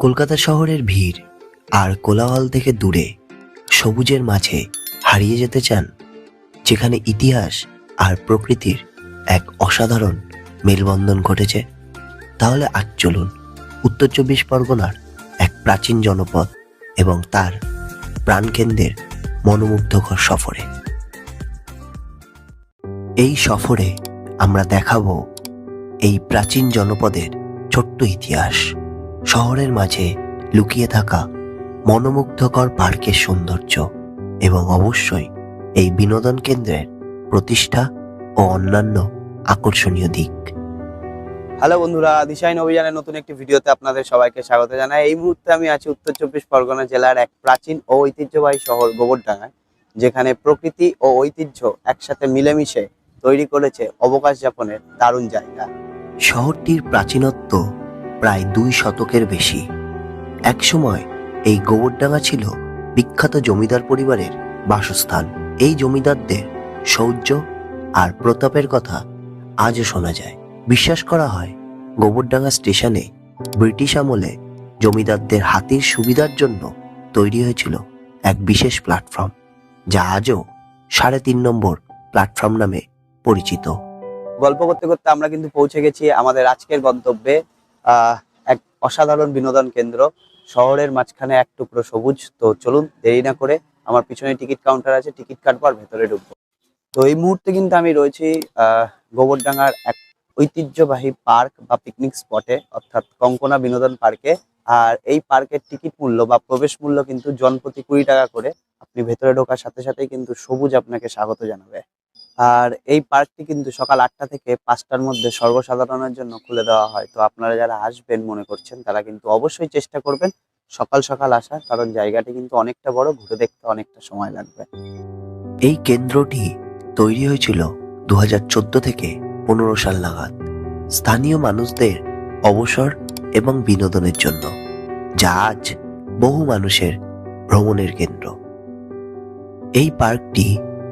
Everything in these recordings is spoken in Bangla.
কলকাতা শহরের ভিড় আর কোলাহল থেকে দূরে, সবুজের মাঝে হারিয়ে যেতে চান, যেখানে ইতিহাস আর প্রকৃতির এক অসাধারণ মেলবন্ধন ঘটেছে, তাহলে আজ চলুন উত্তর চব্বিশ পরগনার এক প্রাচীন জনপদ এবং তার প্রাণকেন্দ্রের মনোমুগ্ধকর সফরে। এই সফরে আমরা দেখাবো এই প্রাচীন জনপদের ছোট্ট ইতিহাস। শহরের মাঝে লুকিয়ে থাকা মনোমুগ্ধকর পার্কের সৌন্দর্য এবং অবশ্যই এই বিনোদন কেন্দ্রের প্রতিষ্ঠা ও অন্যান্য আকর্ষণীয় দিক। হ্যালো বন্ধুরা দিশাইন অভিযানের নতুন একটি ভিডিওতে আপনাদের সবাইকে স্বাগত জানাই। এই মুহূর্তে আমি আছি উত্তর চব্বিশ পরগনা জেলার এক প্রাচীন ও ঐতিহ্যবাহী শহর গোবরডাঙ্গায় যেখানে প্রকৃতি ও ঐতিহ্য একসাথে মিলেমিশে তৈরি করেছে অবকাশ যাপনের দারুণ জায়গা। শহরটির প্রাচীনত্ব প্রায় দুই শতকের বেশি। একসময় এই গোবরডাঙ্গা ছিল বিখ্যাত জমিদার পরিবারের বাসস্থান। এই জমিদারদের শৌর্য আর প্রতাপের কথা আজও শোনা যায়। বিশ্বাস করা হয়, গোবরডাঙ্গা স্টেশনে ব্রিটিশ আমলে জমিদারদের হাতির সুবিধার জন্য তৈরি হয়েছিল এক বিশেষ প্ল্যাটফর্ম, যা আজও সাড়ে তিন নম্বর প্ল্যাটফর্ম নামে পরিচিত। গল্প করতে করতে আমরা কিন্তু পৌঁছে গেছি আমাদের আজকের গন্তব্যে। এক অসাধারণ বিনোদন কেন্দ্র। শহরের মাঝখানে এক টুকরো সবুজ। তো চলুন, দেরি না করে আমার পিছনে টিকিট কাউন্টার আছে, টিকিট কাটবো আর ভেতরে ঢুকবো। তো এই মুহূর্তে কিন্তু আমি রয়েছি গোবরডাঙ্গার এক ঐতিহ্যবাহী পার্ক বা পিকনিক স্পটে অর্থাৎ কঙ্কনা বিনোদন পার্কে আর এই পার্কের টিকিট মূল্য বা প্রবেশ মূল্য কিন্তু জনপ্রতি কুড়ি টাকা করে। আপনি ভেতরে ঢোকার সাথে সাথেই কিন্তু সবুজ আপনাকে স্বাগত জানাবে। আর এই পার্কটি কিন্তু সকাল আটটা থেকে পাঁচটার মধ্যে সর্বসাধারণের জন্য খুলে দেওয়া হয়। তো আপনারা যারা আসবেন, মনে করছেন, তারা কিন্তু অবশ্যই চেষ্টা করবেন সকাল সকাল আসার, কারণ জায়গাটি কিন্তু অনেকটা বড়, ঘুরে দেখতে অনেকটা সময় লাগবে। এই কেন্দ্রটি তৈরি হয়েছিল দু হাজার চোদ্দ থেকে পনেরো সাল নাগাদ। স্থানীয় মানুষদের অবসর এবং বিনোদনের জন্য, যা আজ বহু মানুষের ভ্রমণের কেন্দ্র। এই পার্কটি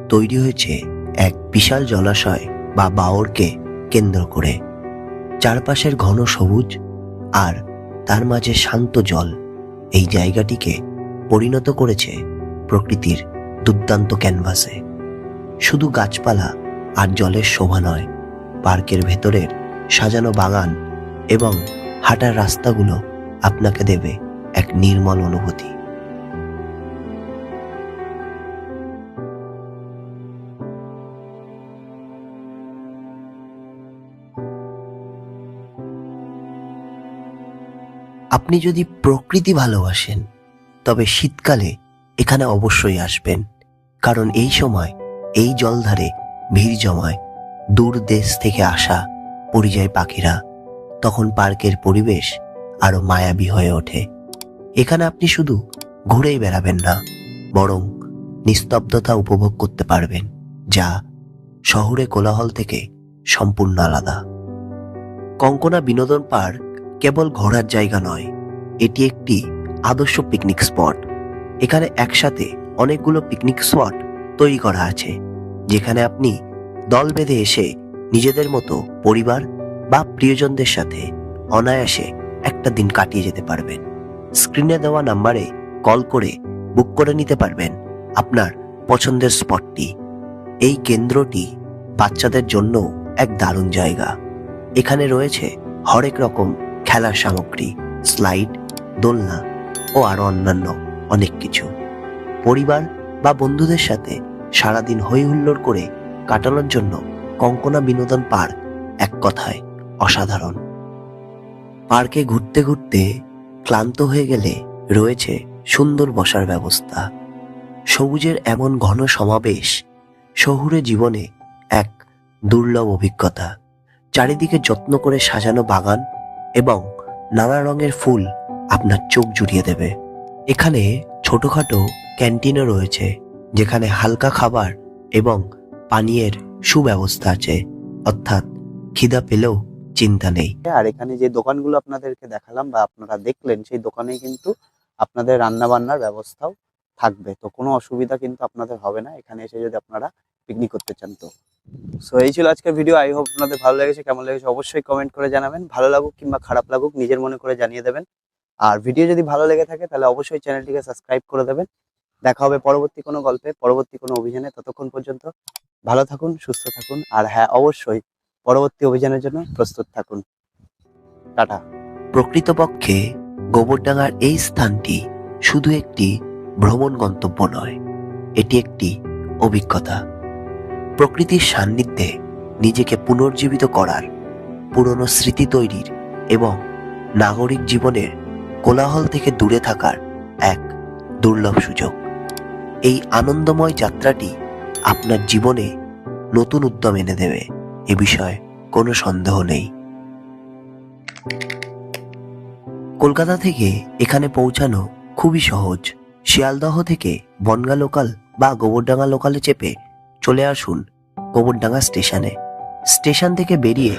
তৈরি হয়েছে এক বিশাল জলাশয় বা বাওরকে কেন্দ্র করে। চারপাশের ঘন সবুজ আর তার মাঝে শান্ত জল এই জায়গাটিকে পরিণত করেছে প্রকৃতির দুর্দান্ত ক্যানভাসে। শুধু গাছপালা আর জলের শোভা নয়, পার্কের ভেতরের সাজানো বাগান এবং হাঁটার রাস্তাগুলো আপনাকে দেবে এক নির্মল অনুভূতি। আপনি যদি প্রকৃতি ভালোবাসেন, তবে শীতকালে এখানে অবশ্যই আসবেন। কারণ এই সময়, এই জলধারে ভিড় জমায়, দূর দেশ থেকে আসা পরিযায়ী পাখিরা। তখন পার্কের পরিবেশ আরও মায়াবী হয়ে ওঠে। এখানে আপনি শুধু ঘুরেই বেড়াবেন না, বরং নিস্তব্ধতা উপভোগ করতে পারবেন, যা শহরে কোলাহল থেকে সম্পূর্ণ আলাদা। কঙ্কনা বিনোদন পার্ক কেবল ঘোরার জায়গা নয়, এটি একটি আদর্শ পিকনিক স্পট এখানে একসাথে অনেকগুলো পিকনিক স্পট তৈরি করা আছে, যেখানে আপনি দল বেঁধে এসে নিজেদের মতো পরিবার বা প্রিয়জনদের সাথে অনায়াসে একটা দিন কাটিয়ে যেতে পারবেন। স্ক্রিনে দেওয়া নাম্বারে কল করে বুক করে নিতে পারবেন আপনার পছন্দের স্পটটি এই কেন্দ্রটি বাচ্চাদের জন্য এক দারুণ জায়গা। এখানে রয়েছে হরেক রকম খেলার সামগ্রী, স্লাইড, দোলনা ও আরও অন্যান্য অনেক কিছু। পরিবার বা বন্ধুদের সাথে সারাদিন হই হুল্লোড় করে কাটানোর জন্য কঙ্কনা বিনোদন পার্ক এক কথায় অসাধারণ। পার্কে ঘুরতে ঘুরতে ক্লান্ত হয়ে গেলে রয়েছে সুন্দর বসার ব্যবস্থা। সবুজের এমন ঘন সমাবেশ শহুরে জীবনে এক দুর্লভ অভিজ্ঞতা। চারিদিকে যত্ন করে সাজানো বাগান এবং নানা রঙের ফুল আপনার চোখ জুড়িয়ে দেবে। এখানে ছোটখাটো ক্যান্টিনও রয়েছে, যেখানে হালকা খাবার এবং পানীয়ের সুব্যবস্থা আছে। অর্থাৎ খিদা পেলেও চিন্তা নেই। আর এখানে যে দোকানগুলো আপনাদেরকে দেখালাম বা আপনারা দেখলেন, সেই দোকানে কিন্তু আপনাদের রান্না বান্নার ব্যবস্থাও থাকবে। তো কোনো অসুবিধা কিন্তু আপনাদের হবে না। এখানে এসে যদি আপনারা পিকনিক করতে চান তো। সো এই ছিল আজকের ভিডিও আই হোপ আপনাদের ভালো লেগেছে, কেমন লেগেছে অবশ্যই কমেন্ট করে জানাবেন। ভালো লাগুক কিংবা খারাপ লাগুক, নিজের মনে করে জানিয়ে দেবেন। আর ভিডিও যদি ভালো লেগে থাকে, তাহলে অবশ্যই চ্যানেলটিকে সাবস্ক্রাইব করে দেবেন। দেখা হবে পরবর্তী কোনো গল্পে, পরবর্তী কোনো অভিযানে। ততক্ষণ পর্যন্ত ভালো থাকুন, সুস্থ থাকুন। আর হ্যাঁ অবশ্যই পরবর্তী অভিযানের জন্য প্রস্তুত থাকুন। টাটা। প্রকৃতপক্ষে গোবরডাঙ্গার এই স্থানটি শুধু একটি ভ্রমণ গন্তব্য নয়, এটি একটি অভিজ্ঞতা। প্রকৃতির সান্নিধ্যে নিজেকে পুনর্জীবিত করার পুরনো স্মৃতি তৈরির এবং নাগরিক জীবনের কোলাহল থেকে দূরে থাকার এক দুর্লভ সুযোগ। এই আনন্দময় যাত্রাটি আপনার জীবনে নতুন উদ্যম এনে দেবে, এ বিষয়ে কোনো সন্দেহ নেই। কলকাতা থেকে এখানে পৌঁছানো খুবই সহজ। শিয়ালদহ থেকে বনগা লোকাল বা গোবরডাঙ্গা লোকালে চেপে চলে আসুন গোবরডাঙ্গা স্টেশনে। স্টেশন থেকে বেরিয়ে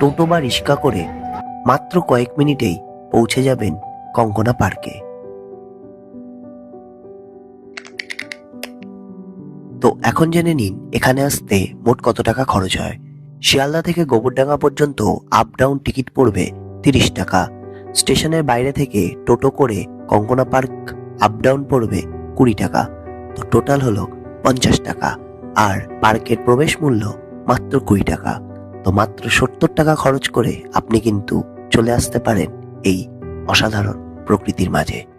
টোটো বা রিক্সা করে মাত্র কয়েক মিনিটেই পৌঁছে যাবেন কঙ্কনা পার্কে। তো এখন জেনে নিন, এখানে আসতে মোট কত টাকা খরচ হয়? শিয়ালদা থেকে গোবরডাঙ্গা পর্যন্ত আপ ডাউন টিকিট পড়বে তিরিশ টাকা। স্টেশনের বাইরে থেকে টোটো করে কঙ্কনা পার্ক আপ ডাউন পড়বে কুড়ি টাকা। তো টোটাল হলো পঞ্চাশ টাকা। আর পার্কের প্রবেশ মূল্য মাত্র কুড়ি টাকা। তো মাত্র সত্তর টাকা খরচ করে আপনি কিন্তু চলে আসতে পারেন এই অসাধারণ প্রকৃতির মাঝে।